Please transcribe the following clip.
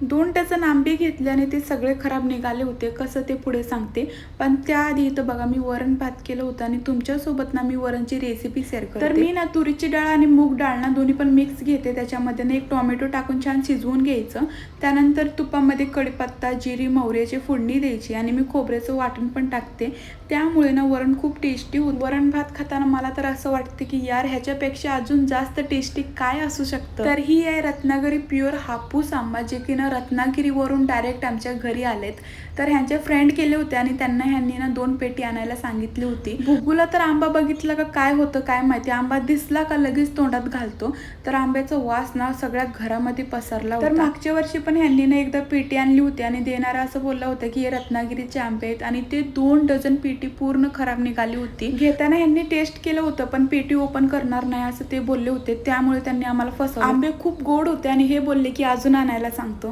दोन डझन आंबे घेतले आणि ते सगळे खराब निघाले होते कसं ते पुढे सांगते. पण त्याआधी इथं बघा मी वरण भात केलं होतं आणि तुमच्यासोबत ना मी वरणची रेसिपी शेअर करते. तर मी ना तुरीची डाळ आणि मूग डाळ ना दोन्ही पण मिक्स घेते. त्याच्यामध्ये ना एक टोमॅटो टाकून छान शिजवून घ्यायचं. त्यानंतर तुपामध्ये कढीपत्ता जिरी मोहऱ्याची फोडणी द्यायची आणि मी खोबऱ्याचं वाटण पण टाकते. त्यामुळे ना वरण खूप टेस्टी होत. वरण भात खाताना मला तर असं वाटतं की यार ह्याच्यापेक्षा अजून जास्त टेस्टी काय असू शकतं? तर ही आहे रत्नागिरी प्युअर हापूस आंबा जे की ना रत्नागिरीवरून डायरेक्ट आमच्या घरी आलेत. तर ह्यांचे फ्रेंड केले होते आणि त्यांना ह्यांनी ना दोन पेटी आणायला सांगितली होती. भुगूला तर आंबा बघितला का काय होतं काय माहिती? आंबा दिसला का लगेच तोंडात घालतो? तर आंब्याचा वास ना सगळ्या घरामध्ये पसरला तर मागच्या वर्षी पण ह्यांनी ना एकदा पेटी आणली होती आणि देणारा असं बोलला होता की हे रत्नागिरीचे आंबे आहेत. आणि ते दोन डझन पेटी पूर्ण खराब निघाली होती. घेताना ह्यांनी टेस्ट केलं होतं पण पेटी ओपन करणार नाही असं ते बोलले होते. त्यामुळे त्यांनी आम्हाला फसवलं. आंबे खूप गोड होते आणि हे बोलले की अजून आणायला सांगतो.